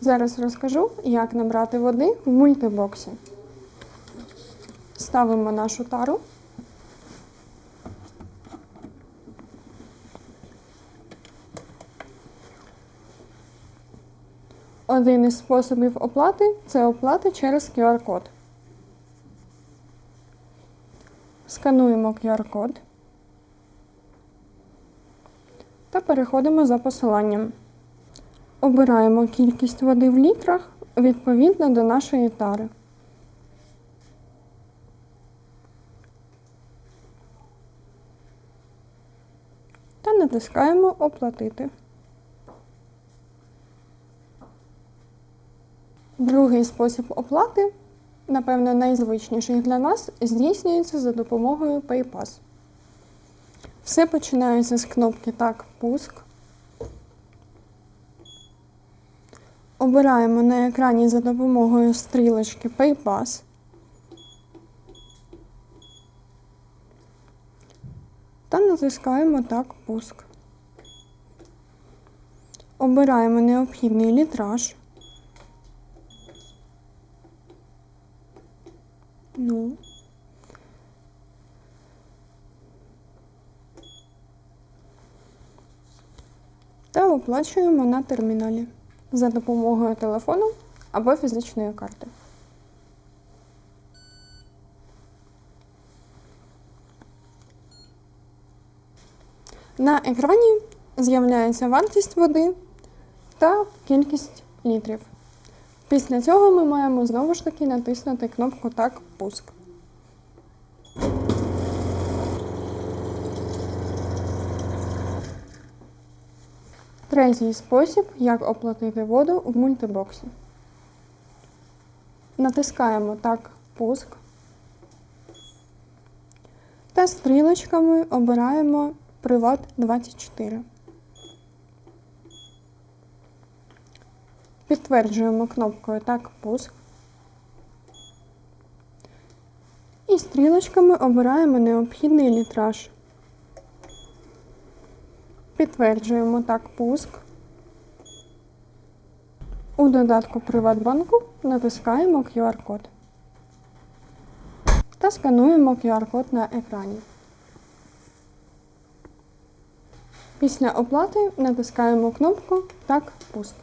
Зараз розкажу, як набрати води в мультибоксі. Ставимо нашу тару. Один із способів оплати це оплата через QR-код. Скануємо QR-код та переходимо за посиланням. Обираємо кількість води в літрах відповідно до нашої тари. Та натискаємо Оплатити. Другий спосіб оплати, напевно, найзвичніший для нас, здійснюється за допомогою PayPass. Все починається з кнопки Так, пуск. Обираємо на екрані за допомогою стрілочки PayPass. Та натискаємо Так, пуск. Обираємо необхідний літраж. Ну. Та оплачуємо на терміналі за допомогою телефону або фізичної карти. На екрані з'являється вартість води та кількість літрів. Після цього ми маємо знову ж таки натиснути кнопку Так пуск. Третій спосіб, як оплатити воду в мультибоксі. Натискаємо Так пуск. Та стрілочками обираємо Приват 24. Підтверджуємо кнопкою Так пуск. І стрілочками обираємо необхідний літраж. Підтверджуємо так пуск. У додатку Приватбанку натискаємо QR-код та скануємо QR-код на екрані. Після оплати натискаємо кнопку Так пуск.